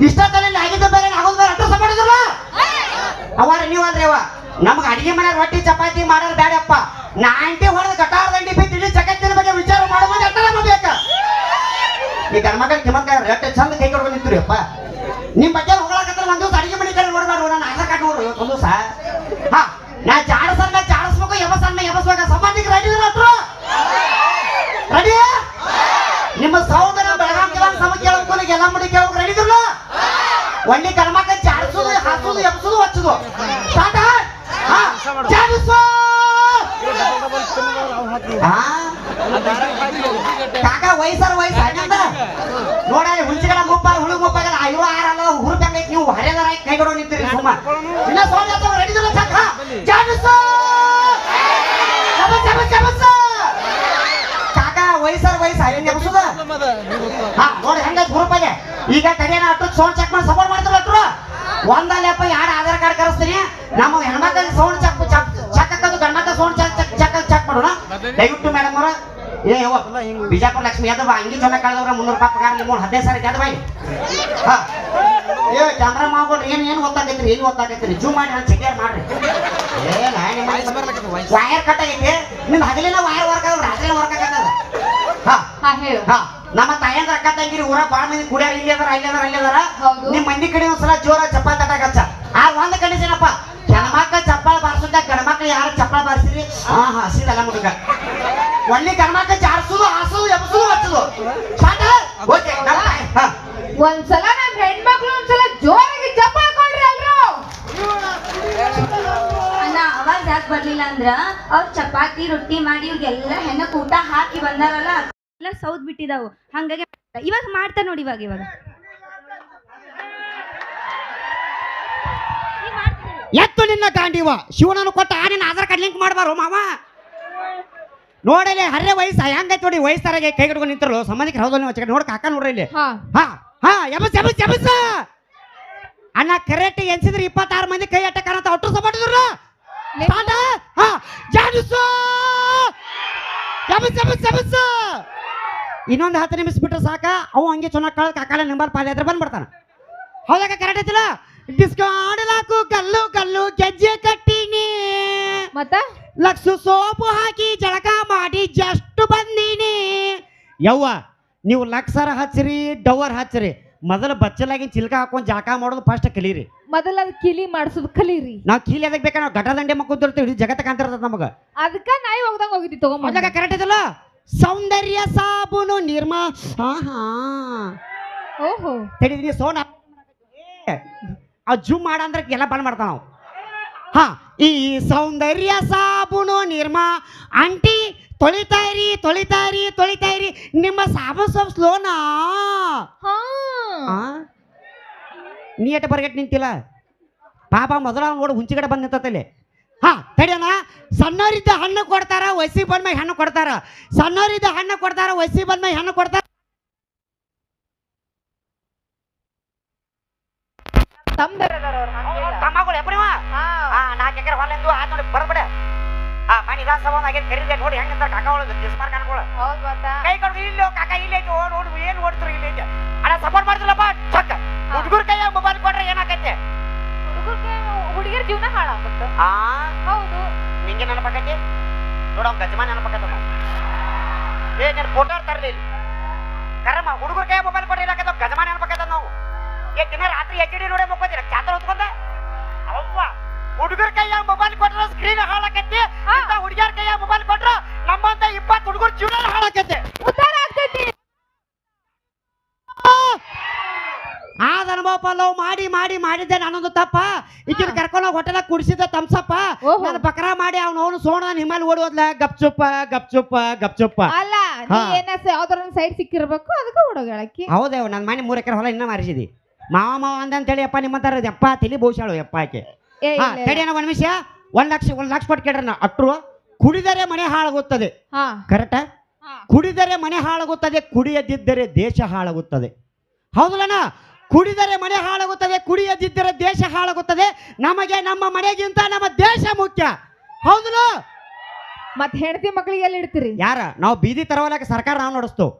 ಇಷ್ಟೊತ್ತಲ್ಲಿ ಆಗಿದ್ದ ಬೇರೆ ಆಗೋದು ಬೇರೆ ಅಡ್ರೆಸ್ ಮಾಡಿದ್ರಲ್ಲ? ಅವಾರ ನೀವಲ್ರಿ ಅವ. ನಮ್ಗೆ ಅಡಿಗೆ ಮನೆ ರೊಟ್ಟಿ ಚಪಾತಿ ಮಾಡೋದು ಬೇಡಪ್ಪ ನಾಂಟಿ ಹೊಡೆದ ಕಟಾರ ದಂಡಿ ಬಿದ್ದು ಇಡೀ ಜಗತ್ತಿನ ಬಗ್ಗೆ ವಿಚಾರ ಮಾಡುವಾಗ ಎಟ್ಟ ಬೇಕಾ ಈ ಗಂಡ್ಮಕ್ಳ ಕಿಮ್ಮಕ್ಕ ಎಷ್ಟು ಚಂದ ಕೈ ಕೊಡ್ಕೊಂಡು ನಿಂತ್ರಿ ಅಪ್ಪ ನಿಮ್ ಬಗ್ಗೆ ಕಾಕ ವಯಸ್ಸು ಹಂಗಂದ ನೋಡ ಹುಂಚಿಗಳ ಮುಪ್ಪ ಹುಳು ಮುಪ್ಪಾಗಲ್ಲ ಅಯ್ಯೋ ಆರಲ್ಲ ಹುರುಪಂಗ ನೀವು ಕೈ ಕೊಡೋ ನಿಂತೀರಿ, ಸುಮ್ಮ. ರೆಡಿ ಕಾಕ ಹಾ, ನೋಡಿ ಈಗ ಕಡೆಯನ್ನ ಅಟ್ಟು ಸೌಂಡ್ ಚೆಕ್ ಮಾಡಿ ಸಪೋರ್ಟ್ ಮಾಡ್ತಾರ ಒಂದಲ್ಲಪ್ಪ ಯಾರು ಆಧಾರ್ ಕಾರ್ಡ್ ಕರೆಸ್ತೀನಿ? ನಮ್ಮ ಹೆಣ್ಮಕ್ಳಿಗೆ ಸೌಂಡ್ ಚೆಕ್ ಏ ಯವ್ವ ಬಿಜಾಪುರ ಲಕ್ಷ್ಮಿ ಯಾದವ್ ಅಂಗಿ ಚೆನ್ನಾಗಿ ಕಳೆದವ್ರ ಮುನ್ನೂರು ರೂಪಾಯಿ ಪಗಾರ ನಿಮ್ಮ ಹದಿನೈದು ಸಾವಿರ ಯಾದವ್ ಬಾಯಿ ಹಾ. ಏ ಮಾಡ್ಕೊಡ್ರಿ ಏನು ಏನು ಗೊತ್ತಾಗೈತ್ರಿ ಏನು ಗೊತ್ತಾಗೈತ್ರಿ ಜೂಮ್ ಮಾಡಿ ನಾನು ಚೆಕ್ ಮಾಡ್ರಿ? ಏ ವೈರ್ ಕಟ್ ಆಗೈತಿ. ನಿಮ್ ಹಗಲಿನ ವೈರ್ ವರ್ಕ್ ಆಗ ರಾತ್ರಿ ವರ್ಕ್ ಆಗತ್ತದ ಹಾ. ಹಾ ಹೇಳು. ಹಾ. ನಮ್ಮ ತಾಯಂದ್ರ ಅಕ್ಕ ತಂಗಿರಿ ಊರ ಬಾಳ ಮಂದಿ ಕುಡಿಯಾರ ಇಲ್ಲಿ ಅದಾರ ಅಲ್ಲಿ ಅದಾರ ಅಲ್ಲಿ ಅದಾರ. ಹೌದು. ನಿಮ್ ಮಂದಿ ಕಡೆ ಒಂದ್ಸಲ ಜೋರ ಚಪ್ಪಾಳ ತಟಾಕ ಹಚ್ಚ. ಆ ಒಂದ್ ಕಂಡೀಷನ್ ಅಪ್ಪ ಹೆಣ್ಮಕ್ಳ ಚಪ್ಪಾಳ ಬಾರಿಸುತ್ತ ಗಂಡ್ಮಕ್ಳು ಯಾರು ಚಪ್ಪಾಳ ಬಾರಿಸಿರಿ? ಹಾ ಹಾ ಸೀದಲ್ಲ ಮುಡುಗ ಒಳ್ಳೆ ಗಂಡ್ಮಕ್ಳು ಜಾರ್ಸುದು ಹಾಸುದು ಎಬ್ಸುದು ಹಚ್ಚುದು ಸಾಕ ಓಕೆ ನಮ್ಮ ತಾಯಿ ಹಾ ಒಂದ್ಸಲ ನಮ್ ಹೆಣ್ಮಕ್ಳು ಒಂದ್ಸಲ ಜೋರಾಗಿ ಚಪ್ಪಾಳೆ ಕೊಡ್ರಿ ಅಲ್ರು ಅಣ್ಣ ಅವಾಗ ಯಾಕೆ ಬರ್ಲಿಲ್ಲ ಅಂದ್ರ ಅವ್ರ ಚಪಾತಿ ರೊಟ್ಟಿ ಮಾಡಿ ಇವ್ರಿಗೆಲ್ಲ ಹೆಣ್ಣಕ್ ಊಟ ಹಾಕಿ ಬಂದಾರಲ್ಲ ಎಲ್ಲ ಸೌದ್ ಬಿಟ್ಟಿದಾವು. ಹಂಗಾಗಿ ಇವಾಗ ಮಾಡ್ತಾರೆ ನೋಡಿ ಇವಾಗ ಇವಾಗ. ಎತ್ತು ನಿನ್ನ ಗಾಂಡಿವ. ಶಿವನನ್ನು ಕೊಟ್ಟ ಆ ನಿನ್ನ ಆಧಾರ್ ಕಾರ್ಡ್ ಲಿಂಕ್ ಮಾಡಬಾರು ಮಾವ? ನೋಡಲಿ ಹರ್ರೆ ವಯಸ್ಸ ಹೆಂಗೈತೆ ನೋಡಿ ವಯಸ್ಸಾರಾಗೆ ಕೈ ಕಟ್ಕೊಂಡು ಸಂಬಂಧಿಕ ಸಂಬಂಧಿಕರು ಹೌದಲ್ಲ ನೋಡಿ ಕಾಕ ನೋಡ್ರಿ ಇಲ್ಲಿ. ಹಾ. ಹಾ ಎಬಸ್ ಎಬಸ್ ಎಬಸ್. ಅಣ್ಣ ಕರೆಕ್ಟ್ ಎನ್ಸಿದ್ರೆ ಇಪ್ಪತ್ತಾರು ಮಂದಿ ಕೈ ಅಟ್ಟ ಕಾಣತ್ತ. ಒಟ್ಟು ಸಪಟ್ಟಿದ್ರು ಹಾ ಜಾಡಿಸು ಎಬಸ್ ಎಬಸ್ ಎಬಸ್. ಇನ್ನೊಂದು ಹತ್ತು ನಿಮಿಷ ಬಿಟ್ರೆ ಸಾಕ. ಅವು ಹಂಗೆ ಚೆನ್ನಾಗಿ ಕಳ್ದ ಕಾಕಾಲ ನಂಬರ್ ಪಾದ ಹತ್ರ ಬಂದ್ಬಿಡ್ತಾನ ಹೌದಾಗ ಕರೆಕ್ಟ್ ಐತಿಲ್ಲ ಡಿಸ್ಕೋ ಆಡಲಾಕು ಕಲ್ಲು ಕಲ್ಲು ಗೆಜ್ಜೆ ಕಟ್ಟಿನಿ. ಮತ್ತ? ಲಕ್ಷ ಸೋಪು ಹಾಕಿ ಜಳಕ ಮಾಡಿ ಜಸ್ಟ್ ಬಂದೀನಿ. ಯವ್ವ ನೀವು ಲಕ್ಸರ ಹಚ್ಚಿರಿ ಡವರ್ ಹಚ್ಚಿರಿ ಮೊದಲು ಬಚ್ಚಲಾಗಿನ ಚಿಲ್ಕ ಹಾಕೊಂಡು ಜಾಕ ಮಾಡೋದು ಫಸ್ಟ್ ಕಲೀರಿ. ಮೊದಲ ಅದ್ ಕಿಲಿ ಮಾಡ್ಸೋದು ಕಲೀರಿ. ನಾವು ಕೀಲಿ ಅದಕ್ಕೆ ಬೇಕಾ? ನಾವು ಗಟದಂಡೆ ಮಕ್ಕೊಂದಿರ್ತೀವಿ ಇಡೀ ಜಗತ್ತ ಕಾಂತಿರ್ತದ ನಮಗೆ. ಅದಕ್ಕ ನಾಯಿ ಹೋಗ್ದಂಗ ಹೋಗಿದ್ದಿ ತಗೊಂಡ್ ಮೊದಲಾಗ ಕರೆಕ್ಟ್ ಇದಲ್ಲ? ಸೌಂದರ್ಯ ಸಾಬೂನು ನಿರ್ಮಾ. ಹಾ ಹಾ ಓಹೋ ತಡೀನಿ ಸೋನ. ಆ ಜೂಮ್ ಮಾಡ ಅಂದ್ರೆ ಎಲ್ಲ ಬಂದ್ ಮಾಡ್ತಾವ ನಾವು. ಹಾ ಈ ಸೌಂದರ್ಯ ಸಾಬೂನು ನಿರ್ಮಾ. ಆಂಟಿ ತೊಳಿತಾಯಿರಿ ತೊಳಿತಾಯಿರಿ ತೊಳಿತಾಯಿರಿ ನಿಮ್ಮ ಸಾಬೂನ್ ಸ್ವಲ್ಪ ಸ್ಲೋನಾ? ಹಾ. ಆ? ನೀ ಎಟ್ ಬರ್ಗೆಟ್ ನಿಂತಿಲ್ಲ. ಪಾಪ ಮೊದಲ ನೋಡು ಹುಂಚಿಗಡೆ ಬಂದು ನಿಂತಲ್ಲಿ ಹಾ ತಡಿಯಣ ಸಣ್ಣವರಿದ್ದ ಹಣ್ಣು ಕೊಡ್ತಾರ ವಸಿ ಮ್ಯಾಗ ಹಣ್ಣು ಕೊಡ್ತಾರ. ಸಣ್ಣವರಿದ್ದ ಹಣ್ಣು ಕೊಡ್ತಾರ ವಸಿ ಮ್ಯಾಗ ಹಣ್ಣು ಕೊಡ್ತಾರ. ತಮ್ಮಗಳು ಆ ನಾಲ್ಕು ಎಕರೆ ಹೊಲೆಂದು ಆದ್ ನೋಡಿ ಬರ್ಬಿಡ ಮನಿ ವಿಧಾನಸಭಾ ಆಗೇನ್ ಕರೀದೆ ನೋಡಿ ಹೆಂಗಂತ ಕಾಕ ಒಳಗೆ ಡಿಸ್ಮಾರ್ಕ್ ಅನ್ಕೊಳ ಹೌದ್ ಮತ್ತ ಕೈ ಕೊಡು ಇಲ್ಲಿ ಕಾಕ ಇಲ್ಲಿ ಐತಿ ಓಡ್ ಓಡ್ ಏನ್ ಓಡ್ತ್ರು ಇಲ್ಲಿ ಐತಿ. ಅಣ್ಣ ಸಪೋರ್ಟ್ ಮಾಡ್ತಿಲ್ಲಪ್ಪ ಚಕ್ಕ ಹುಡುಗರ ಕೈಯಾಗ ಮೊಬೈಲ್ ಕೊಟ್ರೆ ಏನಾಕೈತೆ? ಹುಡುಗರಿಗೆ ಹುಡುಗಿಯರ್ ಜೀವನ ಹಾಳಾಗುತ್ತೆ. ಆ? ಹೌದು. ನಿಂಗೆ ನೆನಪಾಕೈತಿ? ನೋಡೋ ಗಜಮಾನ ನೆನಪಾಕೈತ ಏ ನೀನು ಫೋಟೋ ತರಲಿ ಕರಮ್ಮ ಹುಡುಗರ ಕೈ ಮೊಬೈಲ್ ಕೊಟ್ರೆ ಏನಾಕೈತ? ಗಜಮಾನ ನೆನಪಾಕೈತ ನಾವು. ಏ ದಿನ ರಾತ್ರಿ ಎಚ್ ಡಿ ನೋಡೇ ಮುಕ್ಕೋತೀರ? ಚಾತ್ರ ಹೊತ್ಕೊಂಡ? ಅವ್ವ ಹುಡುಗರ ಕೈಯಾಗ ಮೊಬೈಲ್ ಕೊಟ್ರ ಸ್ಕ್ರೀನ್ ಹಾಳಾಕೈತಿ ಇಂತ ಹುಡುಗಿಯರ ಕೈಯಾಗ ಮೊಬೈಲ್ ಕೊಟ್ರ ನಮ್ಮಂತ ಇಪ್ಪತ್ತು ಹುಡುಗರ ಜೀವನ ಹಾಳಾಕೈತಿ. ಉದ್ದಾರ ಆಗ್ತೈತಿ. ಆದ ಅನುಭವ ಲವ್ ಮಾಡಿ ಮಾಡಿ ಮಾಡಿದ್ದೆ ನಾನೊಂದು ತಪ್ಪ. ಈಗಿನ ಕರ್ಕೊಂಡು ಹೋಟೆಲ್ ಕುಡಿಸಿದ ತಮ್ಸಪ್ಪ. ಓಹೋ. ನಾನು ಬಕರ ಮಾಡಿ ಅವನು ಅವನು ಸೋಣ ನಿಮ್ಮಲ್ಲಿ ಓಡೋದ್ಲ ಗಪ್ ಚುಪ್ಪ ಗಪ್ ಚುಪ್ಪ ಗಪ್ ಚುಪ್ಪ. ಅಲ್ಲ ನೀ ಹಾ. ಏನ ಯಾವ್ದಾರ ಸೈಡ್ ಸಿಕ್ಕಿರ್ಬೇಕು ಅದಕ್ಕೆ ಹುಡುಗಾಳಕ್ಕಿ ಹೌದೇವ್ ನನ್ನ ಮನೆ ಮೂರು ಎಕರೆ ಹೊಲ ಇನ್ನ ಮಾರಿಸಿದಿ. ಮಾವ ಮಾವ ಅಂದಂತೇಳಿ ಅಪ್ಪ ನಿಮ್ಮಂತಾರ ಅಪ್ಪ ತಲಿ ಬಹುಶಾಳು ಅಪ್ಪ ಆಕೆ ಹಾ ತಡಿ. ಅಣ್ಣ ಒಂದ್ ನಿಮಿಷ. ಒಂದ್ ಲಕ್ಷ ಒಂದ್ ಲಕ್ಷ ಕೊಟ್ಟು ಕೇಳ್ರಿ ನಾ ಅಟ್ರು ಕುಡಿದರೆ ಮನೆ ಹಾಳಾಗುತ್ತದೆ. ಹಾ. ಕರೆಕ್ಟ ಕುಡಿದರೆ ಮನೆ ಹಾಳಾಗುತ್ತದೆ ಕುಡಿಯದಿದ್ದರೆ ದೇಶ ಹಾಳಾಗುತ್ತದೆ. ಹೌದಲ್ಲಣ್ಣ ಕುಡಿದರೆ ಮನೆ ಹಾಳಾಗುತ್ತದೆ ಕುಡಿಯದಿದ್ದರೆ ದೇಶ ಹಾಳಾಗುತ್ತದೆ. ನಮಗೆ ನಮ್ಮ ಮನೆಗಿಂತ ನಮ್ಮ ದೇಶ ಮುಖ್ಯ. ಹೌದಲ್ಲ? ಮತ್ ಹೆಂಡತಿ ಮಕ್ಳಿಗೆ ಎಲ್ಲಿ ಇಡ್ತೀರಿ? ಯಾರ? ನಾವು ಬೀದಿ ತರವಲಕ್ಕೆ ಸರ್ಕಾರ ನಾವು ನಡೆಸ್ತು.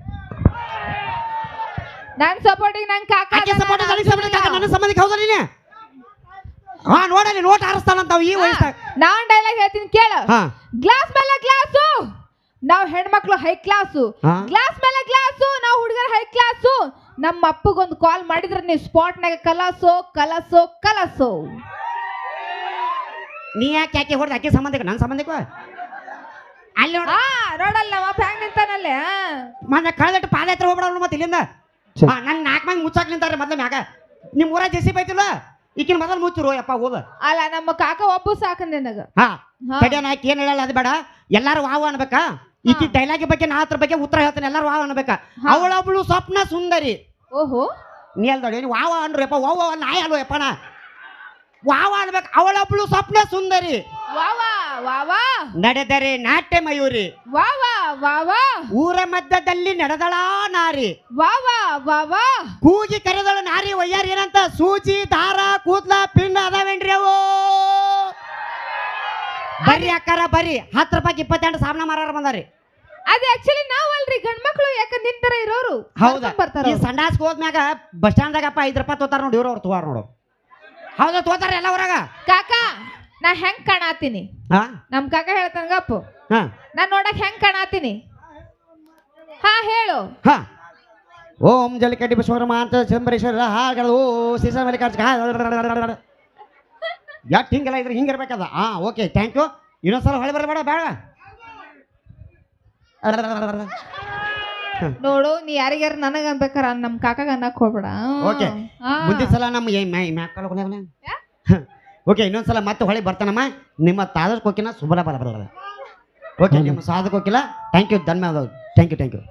ನನ್ ಸಪೋರ್ಟಿಗೆ ನನ್ ಕಾಕ ಆಕೆ ಸಂಬಂಧ ನನಗೆ ಸಪೋರ್ಟ್ ಕಾಕ ನನ್ನ ಸಂಬಂಧಿಕ ಹೌದಾ ನೀನೆ? ಹಾ ನೋಡಲಿ ನೋಟ್ ಹಾರಿಸ್ತಾನಂತಾವ್ ಈ ವಯಸ್ಸಾಗ ನಾನ್ ಡೈಲಾಗ್ ಹೇಳ್ತೀನಿ ಕೇಳ. ಹಾ. ಗ್ಲಾಸ್ ಮೇಲೆ ಗ್ಲಾಸು ನಾವ್ ಹೆಣ್ಮಕ್ಳು ಹೈ ಕ್ಲಾಸು ಹಾ. ಗ್ಲಾಸ್ ಮೇಲೆ ಗ್ಲಾಸು ನಾವ್ ಹುಡುಗರ ಹೈ ಕ್ಲಾಸು ನಮ್ಮ ಅಪ್ಪಗೊಂದು ಕಾಲ್ ಮಾಡಿದ್ರೆ ನೀವು ಸ್ಪಾಟ್ನಾಗ ಕಲಸೋ ಕಲಸೋ ಕಲಸೋ. ನೀ ಯಾಕೆ ಯಾಕೆ ಹೊಡೆದ? ಆಕೆ ಸಂಬಂಧಕ್ಕೆ ನನ್ನ ಸಂಬಂಧಕ್ಕೆ ಅಲ್ಲಿ ನೋಡ ಹಾ ನೋಡಲ್ಲ ನಮ್ಮ ಅಪ್ಪ ಹೆಂಗ್ ನಿಂತಾನಲ್ಲಿ ಮೊನ್ನೆ ಕಳೆದಟ್ಟು ಪಾದಯಾತ್ರೆ ಹೋಗ್ಬಿಡೋಣ ಮತ್ತೆ ಇಲ್ಲಿಂದ? ಹಾ ನನ್ ನಾಲ್ಕು ಮಂದಿ ಮುಚ್ಚಾಕ್ ನಿಂತಾರೆ ಮೊದ್ಲು ಮ್ಯಾಗ. ನಿಮ್ ಊರ ಜೆಸಿ ಬೈತಿಲ್ಲ? ಈಕಿನ ಮೊದಲು ಮುಚ್ಚಿರು ಯಪ್ಪ ಹೋದ ಅಲ್ಲ ನಮ್ಮ ಕಾಕ ಒಬ್ಬ ಸಾಕು ನಿನಗ. ಹಾ ಹಾ. ಕಡಿಯನ ಏನ್ ಹೇಳಲ್ಲ ಅದು ಬೇಡ. ಎಲ್ಲಾರು ವಾವ್ ಅನ್ಬೇಕಾ? ಈಕಿ ಡೈಲಾಗ್ ಬಗ್ಗೆ ನಾ ಅದ್ರ ಬಗ್ಗೆ ಉತ್ತರ ಹೇಳ್ತಾನೆ ಎಲ್ಲಾರು ವಾವ್ ಅನ್ಬೇಕಾ? ಅವಳೊಬ್ಳು ಸ್ವಪ್ನ ಸುಂದರಿ. ಓಹೋ. ನೀ ಅಲ್ದಡಿ ನೀ ವಾವ ಅನ್ರು ಯಪ್ಪ ವಾವ ನಾಯಿ ಅಲ್ವ ಯಪ್ಪಣ ವಾವ ಅನ್ಬೇಕು ಅವಳೊಬ್ಳು ಸ್ವಪ್ನ ಸುಂದರಿ. ನಡೆದರೆ ನಾಟ್ಯ ಮಯೂರಿ. ಊರ ಮಧ್ಯದಲ್ಲಿ ನಡೆದಳ ನಾರಿ. ಕೂಗಿ ಕರೆದಳು ನಾರಿ ವಯ್ಯಾರ ಏನಂತ? ಸೂಜಿ ದಾರ ಕೂದ್ಲ ಪಿಂಡ ಅದಾವೇನ್ರಿ ಅವು? ಬರ್ರಿ ಅಕ್ಕಾರ ಬರ್ರಿ. ಹತ್ತು ರೂಪಾಯಿ ಇಪ್ಪತ್ತೆಂಟು ಸಾಮನ ಮಾರಾರ ಬಂದಾರಿ. ಅದೇ ಆಕ್ಚುಲಿ ನಾವಲ್ರಿ ಗಂಡ್ಮಕ್ಳು ಯಾಕ ನಿಂತರ ಇರೋರು? ಹೌದಾ? ಬರ್ತಾರೆ ಈ ಸಂಡಾಸ್ಗೆ ಹೋದ್ಮ್ಯಾಗ ಬಸ್ ಸ್ಟ್ಯಾಂಡ್ದಾಗಪ್ಪ ಐದು ರೂಪಾಯಿ ತೋತಾರ ನೋಡಿ ಇವ್ರು ಅವ್ರು ತೋರ್ ನೋಡು. ಹೌದಾ? ತೋತಾರ ಎಲ್ಲ ಹೊರಗ ಕಾಕ ನಾ ಹೆಂಗ್ ಕಾಣಾತೀನಿ? ಹಾ? ನಮ್ ಕಾಕ ಹೇಳ್ತಾನ ಗಪ್ಪು. ಹಾ. ನಾ ನೋಡಕ್ ಹೆಂಗ್ ಕಾಣಾತೀನಿ? ಹಾ ಹೇಳು. ಹಾ. ಓಂ ಜಲಕಟ್ಟಿ ವಿಶ್ವಕರ್ಮ ಅಂತ ಚಂಬರೇಶ್ವರ ಹಾಗಳು ಸೀಸ ಮೇಲೆ ಯಾಕೆ ಹಿಂಗೆಲ್ಲ ಇದ್ರೆ ಹಿಂಗಿರ್ಬೇಕದ ಹಾ ಓಕೆ ಥ್ಯಾಂಕ್ ಯು ಇನ್ನೊಂದ್ಸಲ ಹೊಳೆ ಬರಬೇಡ ಬೇಡ ನೋಡು ನೀ ಯಾರಿಗ್ಯಾರ ನನಗ ಅನ್ಬೇಕಾರ ನಮ್ಮ ಕಾಕಾಗ ಅನ್ನಕ್ ಹೋಗ್ಬೇಡ. ಓಕೆ. ಮುಂದಿನ ಸಲ ನಮ್ಮ ಏ ಮ್ಯಾ ಮ್ಯಾಕಳ ಓಕೆ ಇನ್ನೊಂದ್ಸಲ ಮತ್ತೆ ಹೊಳೆ ಬರ್ತಾನಮ್ಮ. ನಿಮ್ಮ ತಾದರ್ ಕೋಕಿನ ಸುಬಲ ಬಲ ಬರಲ್ಲ. ಓಕೆ ನಿಮ್ಮ ಸಾಧಕ ಹೋಗಿಲ್ಲ ಥ್ಯಾಂಕ್ ಯು ಧನ್ಯವಾದ ಥ್ಯಾಂಕ್ ಯು ಥ್ಯಾಂಕ್ ಯು